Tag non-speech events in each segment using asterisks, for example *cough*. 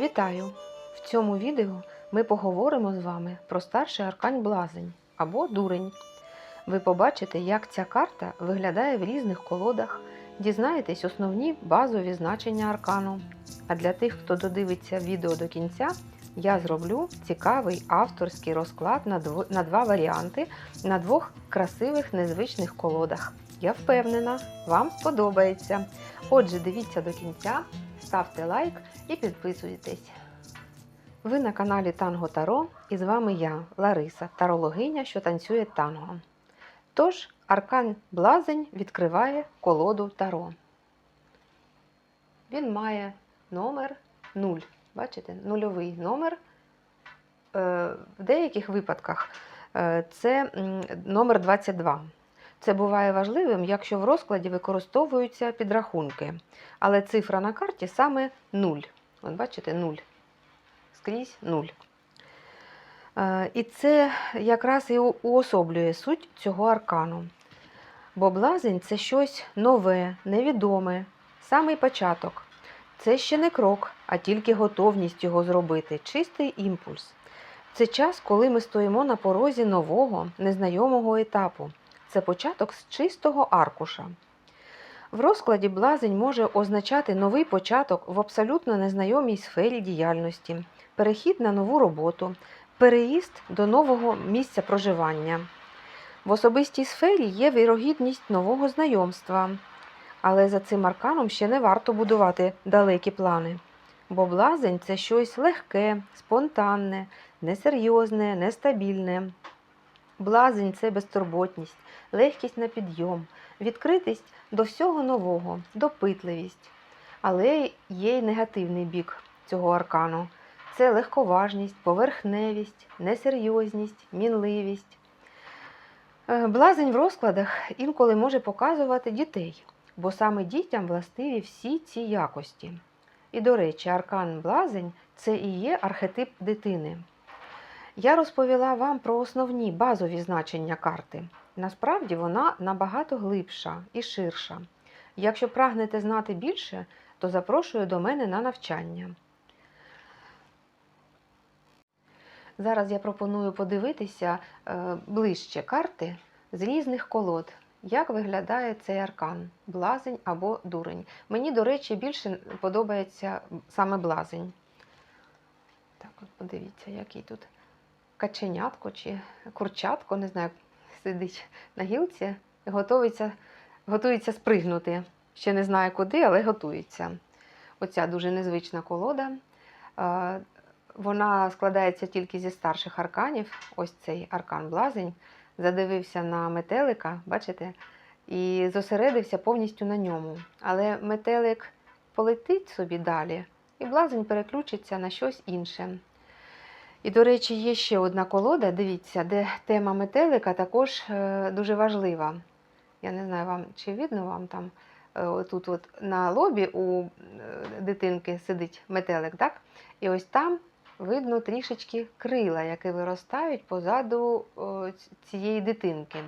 Вітаю! В цьому відео ми поговоримо з вами про старший аркань блазень або дурень. Ви побачите, як ця карта виглядає в різних колодах, дізнаєтесь основні базові значення аркану. А для тих, хто додивиться відео до кінця, я зроблю цікавий авторський розклад на, два варіанти на двох красивих незвичних колодах. Я впевнена, вам сподобається. Отже, дивіться до кінця, ставте лайк і підписуйтесь. Ви на каналі Танго Таро і з вами я, Лариса, тарологиня, що танцює танго. Тож, аркан Блазень відкриває колоду Таро. Він має номер 0. Бачите, нульовий номер. Е, В деяких випадках е, це номер 22. Це буває важливим, якщо в розкладі використовуються підрахунки. Але цифра на карті саме 0. От бачите, 0. Скрізь 0. Е, І це якраз і уособлює суть цього аркану. Бо блазень це щось нове, невідоме, самий початок. Це ще не крок, а тільки готовність його зробити, чистий імпульс. Це час, коли ми стоїмо на порозі нового, незнайомого етапу. Це початок з чистого аркуша. В розкладі блазень може означати новий початок в абсолютно незнайомій сфері діяльності, перехід на нову роботу, переїзд до нового місця проживання. В особистій сфері є вірогідність нового знайомства, але за цим арканом ще не варто будувати далекі плани. Бо блазень це щось легке, спонтанне, несерйозне, нестабільне. Блазень це безтурботність, легкість на підйом, відкритість до всього нового, допитливість. Але є й негативний бік цього аркану. Це легковажність, поверхневість, несерйозність, мінливість. Е, Блазень в розкладах інколи може показувати дітей, бо саме дітям властиві всі ці якості. І, до речі, аркан блазень це і є архетип дитини. Я розповіла вам про основні базові значення карти. Насправді вона набагато глибша і ширша. Якщо прагнете знати більше, то запрошую до мене на навчання. Зараз я пропоную подивитися е, ближче карти з різних колод. Як виглядає цей аркан блазень або дурень. Мені, до речі, більше подобається саме блазень. Так, от подивіться, який тут каченятко чи курчатко, не знаю, сидить на гілці готується, готується спригнути. Ще не знаю куди, але готується. Оця дуже незвична колода. Е, Вона складається тільки зі старших арканів. Ось цей аркан блазень. Задивився на метелика, бачите, і зосередився повністю на ньому. Але метелик полетить собі далі, і блазень переключиться на щось інше. І, до речі, є ще одна колода, дивіться, де тема метелика також е, дуже важлива. Я не знаю, вам чи видно вам там е, тут от на лобі у е, дитинки сидить метелик, так? І ось там видно трішечки крила, які виростають позаду цієї дитинки.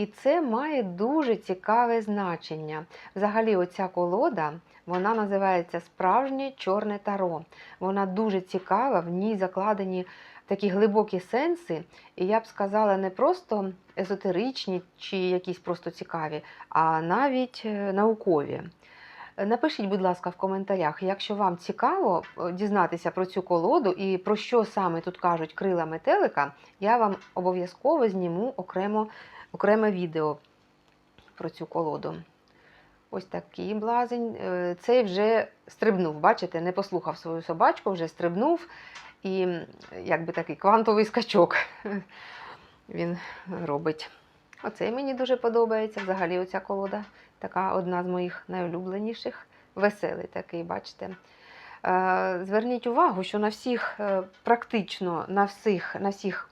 І це має дуже цікаве значення. Взагалі, оця колода вона називається Справжнє чорне таро. Вона дуже цікава, в ній закладені такі глибокі сенси, і я б сказала, не просто езотеричні чи якісь просто цікаві, а навіть е, наукові. Напишіть, будь ласка, в коментарях, якщо вам цікаво е, дізнатися про цю колоду і про що саме тут кажуть крила метелика, я вам обов'язково зніму окремо, окреме відео про цю колоду. Ось такий блазень. Е, Цей вже стрибнув, бачите, не послухав свою собачку, вже стрибнув і якби такий квантовий скачок *laughs* він робить. Оцей мені дуже подобається. Взагалі оця колода така одна з моїх найулюбленіших. Веселий такий, бачите. Е, Зверніть увагу, що на всіх, е, практично на всіх, на всіх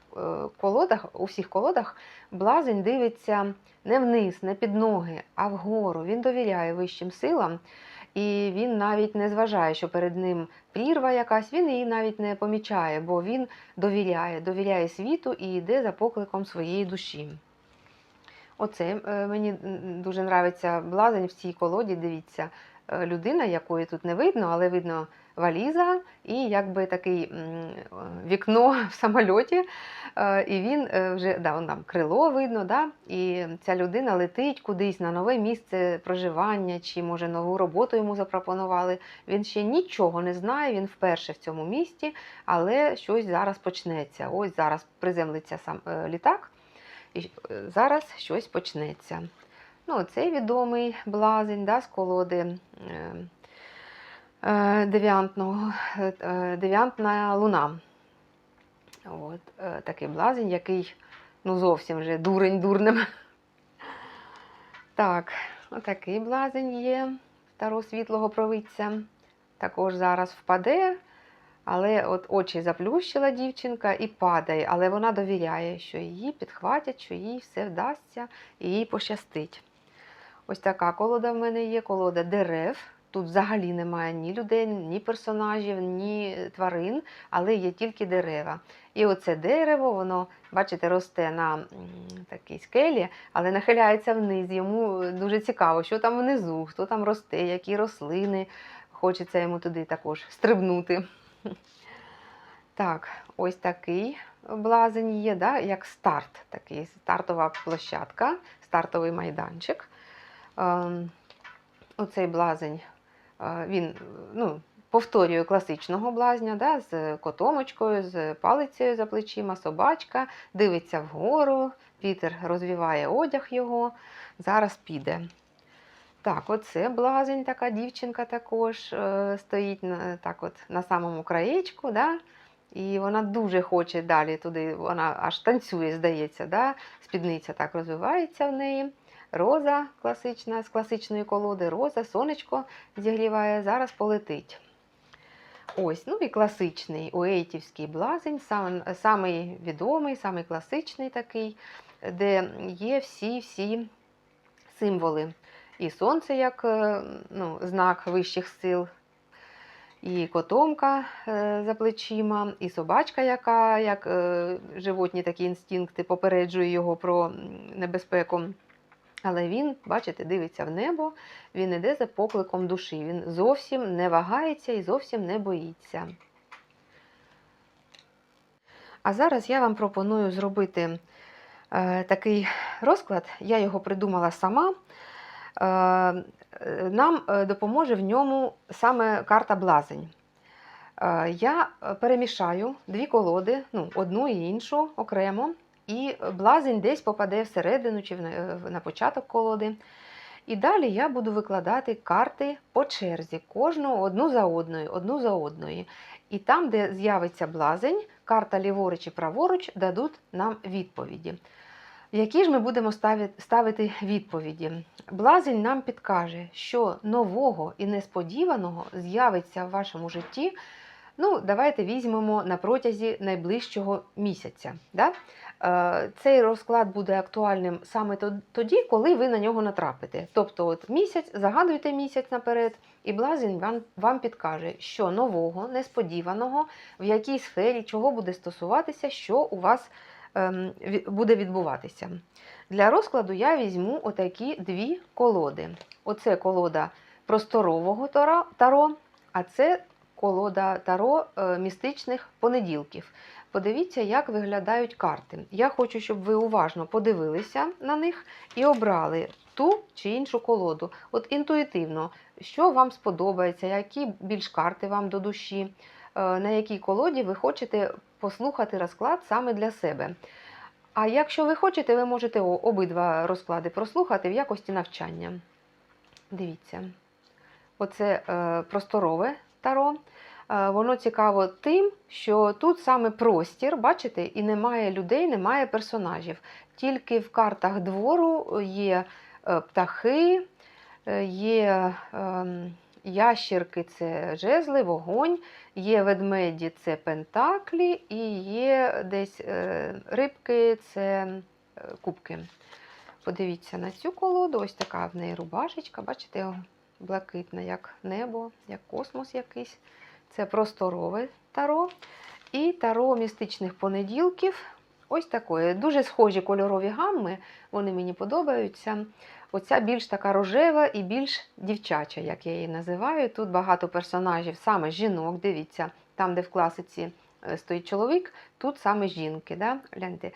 колодах, у всіх колодах блазень дивиться не вниз, не під ноги, а вгору. Він довіряє вищим силам, і він навіть не зважає, що перед ним прірва якась, він її навіть не помічає, бо він довіряє, довіряє світу і йде за покликом своєї душі. Оце е, мені дуже нравиться блазень в цій колоді. Дивіться, Е, людина, якої тут не видно, але видно валіза і якби такий е, вікно *laughs* в самольоті. Е, І він е, вже да, вон там крило видно, да? і ця людина летить кудись на нове місце проживання, чи може нову роботу йому запропонували. Він ще нічого не знає, він вперше в цьому місті, але щось зараз почнеться. Ось зараз приземлиться сам е, літак, і зараз щось почнеться. Ну, цей відомий блазень да, з колоди девіантного, е, е, девіантна луна. От, е, такий блазень, який ну, зовсім вже дурень дурним. Так, отакий блазень є старого світлого провидця. Також зараз впаде, але от очі заплющила дівчинка і падає, але вона довіряє, що її підхватять, що їй все вдасться і їй пощастить. Ось така колода в мене є, колода дерев. Тут взагалі немає ні людей, ні персонажів, ні тварин, але є тільки дерева. І оце дерево, воно, бачите, росте на такій скелі, але нахиляється вниз. Йому дуже цікаво, що там внизу, хто там росте, які рослини. Хочеться йому туди також стрибнути. *laughs* Так, ось такий блазень є, да, як старт, такий стартова площадка, стартовий майданчик. Ем, Оцей блазень, він ну, повторює класичного блазня, да, з котомочкою, з палицею за плечима, собачка, дивиться вгору, Пітер розвіває одяг його, зараз піде. Так, оце блазень, така дівчинка також е, стоїть так от, на самому краєчку, да? і вона дуже хоче далі туди, вона аж танцює, здається, да? спідниця так розвивається в неї. Роза класична, з класичної колоди, роза, сонечко зігріває, зараз полетить. Ось, ну і класичний уейтівський блазень, сам, самий відомий, самий класичний такий, де є всі-всі символи. І сонце як е, ну, знак вищих сил, і котомка е, за плечима, і собачка, яка, як е, животні такі інстинкти, попереджує його про небезпеку. Але він, бачите, дивиться в небо, він іде за покликом душі. Він зовсім не вагається і зовсім не боїться. А зараз я вам пропоную зробити е, такий розклад. Я його придумала сама. Е, нам е, допоможе в ньому саме карта Блазень. Е, Я перемішаю дві колоди, ну, одну і іншу окремо, і блазень десь попаде всередину чи на- початок колоди. І далі я буду викладати карти по черзі, кожну одну за одною, одну за одною. І там, де з'явиться блазень, карта ліворуч і праворуч дадуть нам відповіді. Які ж ми будемо ставити відповіді? Блазень нам підкаже, що нового і несподіваного з'явиться в вашому житті. Ну, давайте візьмемо на протязі найближчого місяця. Да? Е, Цей розклад буде актуальним саме тоді, коли ви на нього натрапите. Тобто, от місяць, загадуйте місяць наперед, і блазень вам, вам підкаже, що нового, несподіваного, в якій сфері, чого буде стосуватися, що у вас ем, буде відбуватися. Для розкладу я візьму отакі дві колоди. Оце колода просторового таро, таро а це колода таро е, містичних понеділків. Подивіться, як виглядають карти. Я хочу, щоб ви уважно подивилися на них і обрали ту чи іншу колоду. От інтуїтивно, що вам сподобається, які більш карти вам до душі, е, на якій колоді ви хочете послухати розклад саме для себе. А якщо ви хочете, ви можете обидва розклади прослухати в якості навчання. Дивіться, оце е, просторове таро. Е, Воно цікаво тим, що тут саме простір, бачите, і немає людей, немає персонажів. Тільки в картах двору є е, птахи, е, є ем, ящірки це жезли, вогонь, є ведмеді це пентаклі, і є десь рибки це кубки. Подивіться на цю колоду, ось така в неї рубашечка, бачите, блакитна, як небо, як космос якийсь. Це просторове таро. І таро містичних понеділків. Ось такої. Дуже схожі кольорові гамми, вони мені подобаються. Оця більш така рожева і більш дівчача, як я її називаю. Тут багато персонажів, саме жінок. Дивіться, там, де в класиці е, стоїть чоловік, тут саме жінки. Да? Гляньте,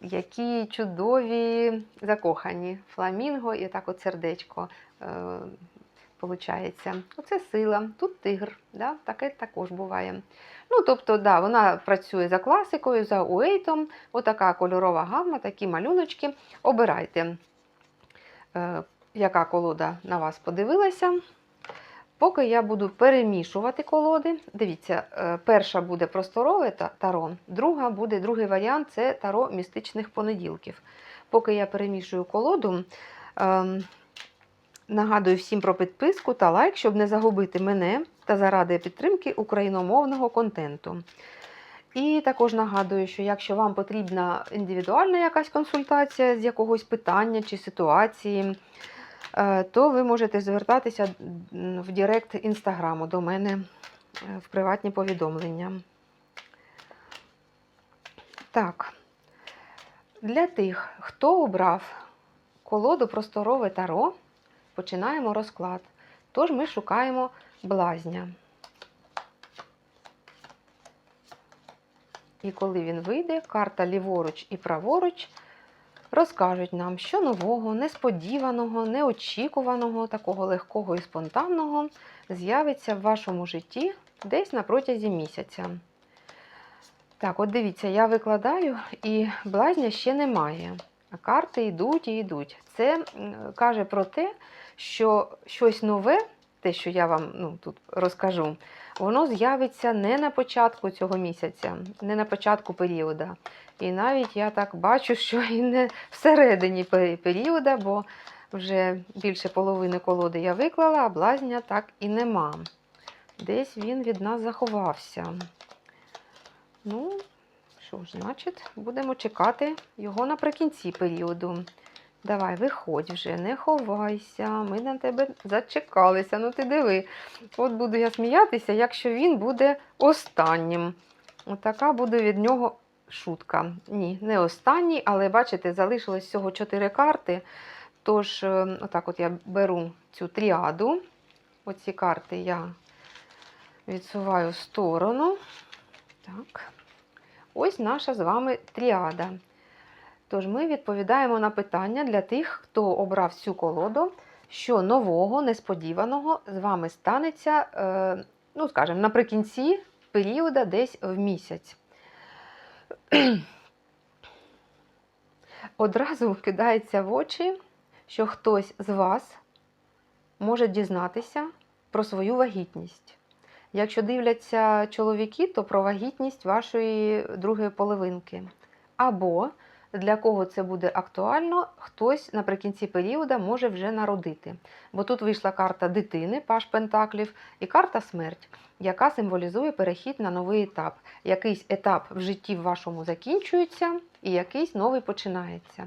які чудові закохані. Фламінго і так от сердечко. Получається, оце сила, тут тигр, да? таке також буває. Ну, тобто, да, вона працює за класикою, за уейтом, отака кольорова гамма, такі малюночки. Обирайте, е, яка колода на вас подивилася. Поки я буду перемішувати колоди, дивіться, е, перша буде просторове таро, друга буде другий варіант це таро містичних понеділків. Поки я перемішую колоду, ем, нагадую всім про підписку та лайк, щоб не загубити мене та заради підтримки україномовного контенту. І також нагадую, що якщо вам потрібна індивідуальна якась консультація з якогось питання чи ситуації, е, то ви можете звертатися в Директ інстаграму до мене е, в приватні повідомлення. Так, для тих, хто обрав колоду просторове таро, починаємо розклад. Тож ми шукаємо блазня. І коли він вийде, карта ліворуч і праворуч розкажуть нам, що нового, несподіваного, неочікуваного, такого легкого і спонтанного з'явиться в вашому житті десь на протязі місяця. Так, от дивіться, я викладаю, і блазня ще немає. Карти йдуть і йдуть. Це каже про те, що щось нове, те, що я вам ну, тут розкажу, воно з'явиться не на початку цього місяця, не на початку періоду. І навіть я так бачу, що і не всередині періоду, бо вже більше половини колоди я виклала, а блазня так і нема. Десь він від нас заховався. Ну, що ж, значить, будемо чекати його наприкінці періоду. Давай, виходь вже, не ховайся, ми на тебе зачекалися. Ну ти диви. От буду я сміятися, якщо він буде останнім. Отака буде від нього шутка. Ні, не останній, але бачите, залишилось всього 4 карти. Тож, е, отак от я беру цю тріаду. Оці карти я відсуваю в сторону. Так. Ось наша з вами тріада. Тож ми відповідаємо на питання для тих, хто обрав цю колоду, що нового, несподіваного з вами станеться, е, ну, скажімо, наприкінці періоду десь в місяць. *clears throat* Одразу кидається в очі, що хтось з вас може дізнатися про свою вагітність. Якщо дивляться чоловіки, то про вагітність вашої другої половинки. Або для кого це буде актуально, хтось наприкінці періоду може вже народити. Бо тут вийшла карта дитини, паш Пентаклів, і карта смерть, яка символізує перехід на новий етап. Якийсь етап в житті вашому закінчується, і якийсь новий починається.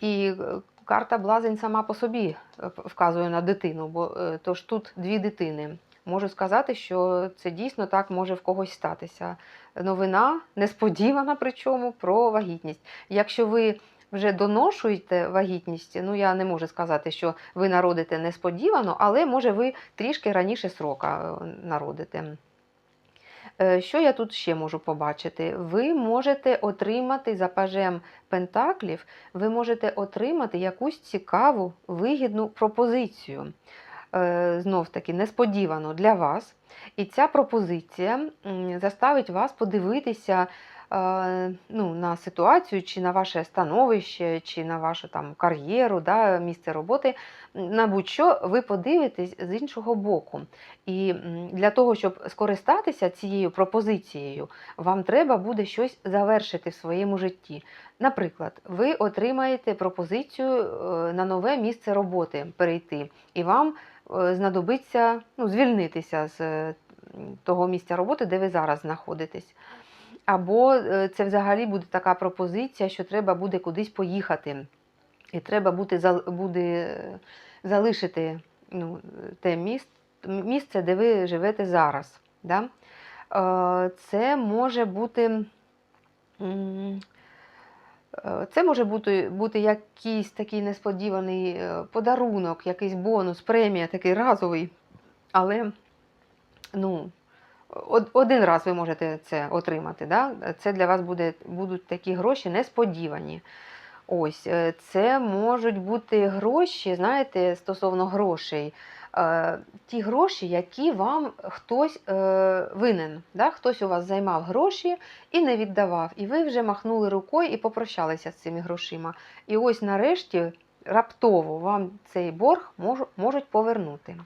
І е, карта Блазень сама по собі е, вказує на дитину, бо е, тож тут дві дитини. Можу сказати, що це дійсно так може в когось статися. Новина несподівана, причому про вагітність. Якщо ви вже доношуєте вагітність, ну я не можу сказати, що ви народите несподівано, але може ви трішки раніше срока е, народите. Е, Що я тут ще можу побачити? Ви можете отримати за пажем пентаклів, ви можете отримати якусь цікаву, вигідну пропозицію. Е, Знов таки несподівано для вас. І ця пропозиція заставить вас подивитися е, ну, на ситуацію, чи на ваше становище, чи на вашу там кар'єру, да, місце роботи. На будь-що ви подивитесь з іншого боку. І для того, щоб скористатися цією пропозицією, вам треба буде щось завершити в своєму житті. Наприклад, ви отримаєте пропозицію е, на нове місце роботи перейти, і вам знадобиться ну, звільнитися з е, того місця роботи, де ви зараз знаходитесь. Або е, це взагалі буде така пропозиція, що треба буде кудись поїхати, і треба буде, буде е, залишити ну, те місце, місце, де ви живете зараз. Да? Е, Це може бути Е, Це може бути, бути якийсь такий несподіваний е, подарунок, якийсь бонус, премія, такий разовий. Але ну, один раз ви можете це отримати. Да? Це для вас буде, будуть такі гроші несподівані. Ось, е, це можуть бути гроші, знаєте, стосовно грошей. Е, Ті гроші, які вам хтось е, винен. Да? Хтось у вас займав гроші і не віддавав. І ви вже махнули рукою і попрощалися з цими грошима. І ось нарешті раптово вам цей борг мож- можуть повернути.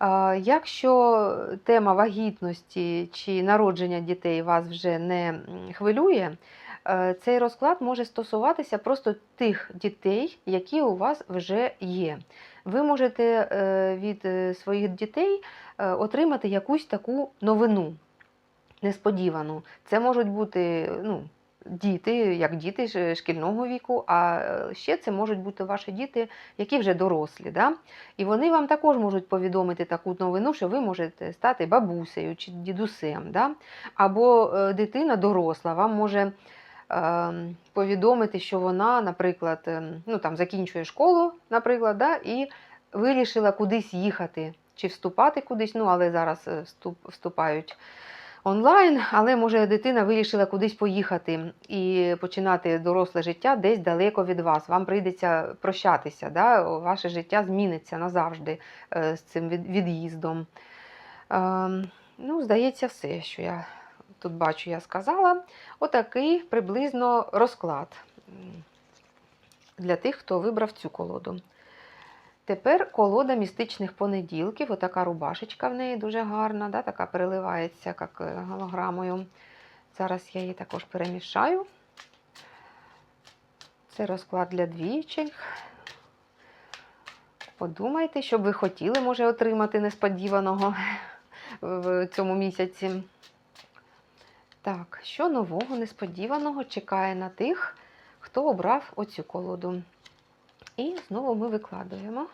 Е, Якщо тема вагітності чи народження дітей вас вже не хвилює, цей розклад може стосуватися просто тих дітей, які у вас вже є. Ви можете е, від е, своїх дітей е, отримати якусь таку новину несподівану. Це можуть бути ну, діти, як діти шкільного віку, а ще це можуть бути ваші діти, які вже дорослі. Да? І вони вам також можуть повідомити таку новину, що ви можете стати бабусею чи дідусем. Да? Або дитина доросла вам може повідомити, що вона, наприклад, ем, ну, там, закінчує школу, наприклад, да? і вирішила кудись їхати чи вступати кудись, ну, але зараз е, вступають онлайн, але може дитина вирішила кудись поїхати і починати доросле життя десь далеко від вас. Вам прийдеться прощатися, да? ваше життя зміниться назавжди е, з цим від'їздом. Ем, Ну, здається, все, що я тут бачу, я сказала. Отакий приблизно розклад для тих, хто вибрав цю колоду. Тепер колода містичних понеділків. Отака рубашечка в неї дуже гарна, да, така переливається як е, голограмою. Зараз я її також перемішаю. Це розклад для двічок. Подумайте, що б ви хотіли, може, отримати несподіваного в цьому місяці. Так, що нового, несподіваного чекає на тих, хто обрав оцю колоду. І знову ми викладуємо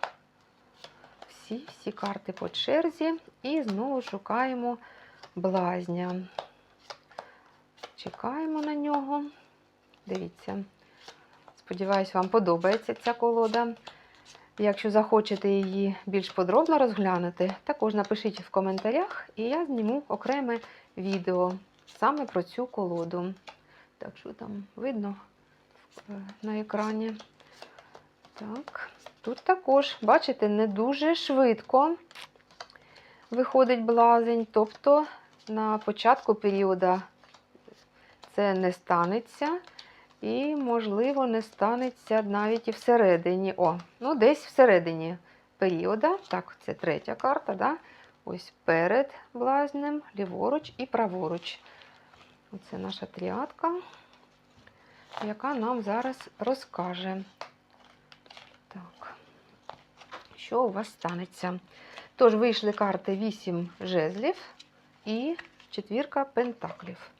всі, всі карти по черзі і знову шукаємо блазня. Чекаємо на нього. Дивіться. Сподіваюсь, вам подобається ця колода. Якщо захочете її більш подробно розглянути, також напишіть в коментарях, і я зніму окреме відео саме про цю колоду. Так, що там видно на екрані? Так, тут також, бачите, не дуже швидко виходить блазень, тобто на початку періоду це не станеться. І, можливо, не станеться навіть і всередині. О, ну десь всередині періода. Так, це третя карта, да? Ось перед блазнем, ліворуч і праворуч. Оце наша тріадка, яка нам зараз розкаже. Так, що у вас станеться? Тож вийшли карти 8 жезлів і четвірка пентаклів.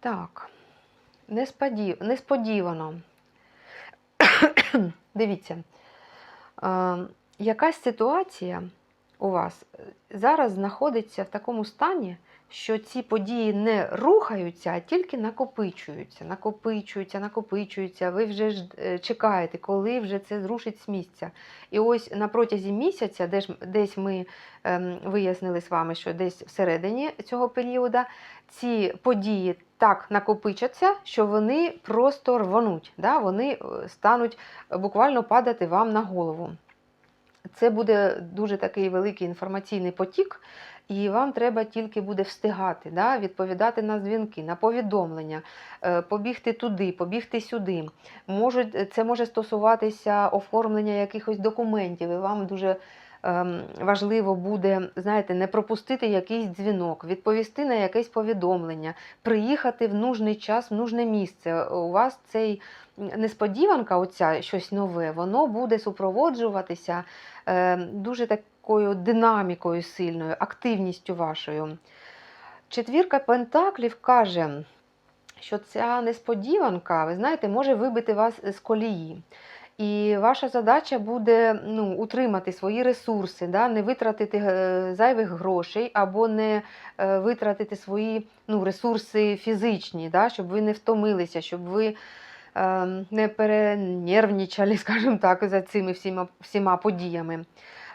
Так, несподівано. *coughs* Дивіться, е, якась ситуація у вас зараз знаходиться в такому стані, що ці події не рухаються, а тільки накопичуються, накопичуються, накопичуються. Ви вже ж е, чекаєте, коли вже це зрушить з місця. І ось на протязі місяця, де ж, десь ми ем, вияснили з вами, що десь всередині цього періоду ці події так накопичаться, що вони просто рвонуть, да? вони е, стануть буквально падати вам на голову. Це буде дуже такий великий інформаційний потік, і вам треба тільки буде встигати, да? відповідати на дзвінки, на повідомлення, е, побігти туди, побігти сюди. Можуть, це може стосуватися оформлення якихось документів, і вам дуже важливо буде, знаєте, не пропустити якийсь дзвінок, відповісти на якесь повідомлення, приїхати в нужний час, в нужне місце. У вас цей несподіванка, оця щось нове, воно буде супроводжуватися е, дуже такою динамікою сильною, активністю вашою. Четвірка Пентаклів каже, що ця несподіванка, ви знаєте, може вибити вас з колії. І ваша задача буде ну, утримати свої ресурси, да, не витратити е, зайвих грошей або не е, витратити свої ну, ресурси фізичні, да, щоб ви не втомилися, щоб ви е, не перенервничали, *laughs* скажімо так, за цими всіма, всіма подіями.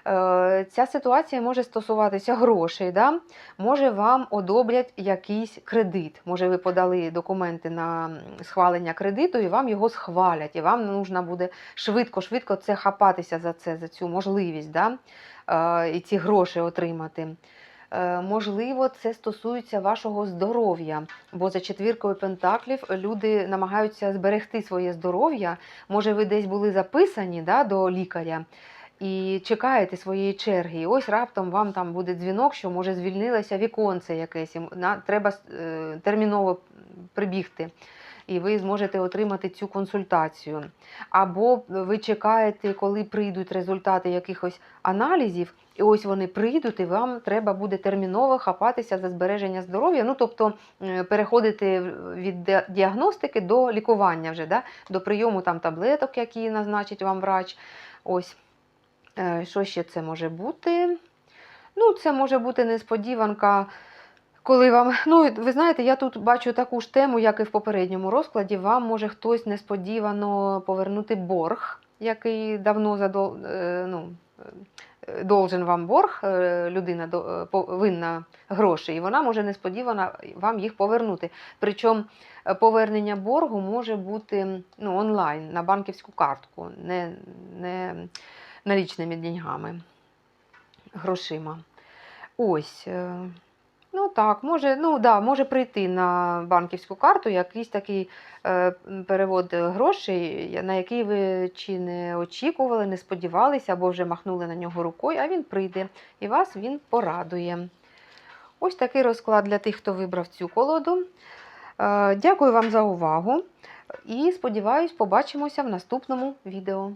Е, Ця ситуація може стосуватися грошей. Да? Може, вам одобрять якийсь кредит. Може, ви подали документи на схвалення кредиту, і вам його схвалять, і вам нужно буде швидко-швидко це хапатися за це, за цю можливість, да? е, і ці гроші отримати. Е, Можливо, це стосується вашого здоров'я, бо за четвіркою пентаклів люди намагаються зберегти своє здоров'я. Може, ви десь були записані да, до лікаря і чекаєте своєї черги. І ось раптом вам там буде дзвінок, що може звільнилося віконце якесь, і на, треба е, терміново прибігти. І ви зможете отримати цю консультацію. Або ви чекаєте, коли прийдуть результати якихось аналізів, і ось вони прийдуть, і вам треба буде терміново хапатися за збереження здоров'я. Ну, тобто е, переходити від діагностики до лікування вже, да? до прийому там таблеток, які назначить вам врач. Ось. Е, Що ще це може бути? Ну, це може бути несподіванка, коли вам. Ну, ви знаєте, я тут бачу таку ж тему, як і в попередньому розкладі. Вам може хтось несподівано повернути борг, який давно задол... е, ну, е, должен вам борг, людина повинна гроші, і вона може несподівано вам їх повернути. Причому повернення боргу може бути ну, онлайн на банківську картку, не, не налічними деньгами, грошима. Ось. е, Ну так, може, ну, да, може прийти на банківську карту якийсь такий е, перевод грошей, на який ви чи не очікували, не сподівалися, або вже махнули на нього рукою, а він прийде і вас він порадує. Ось такий розклад для тих, хто вибрав цю колоду. Е, Дякую вам за увагу і сподіваюсь, побачимося в наступному відео.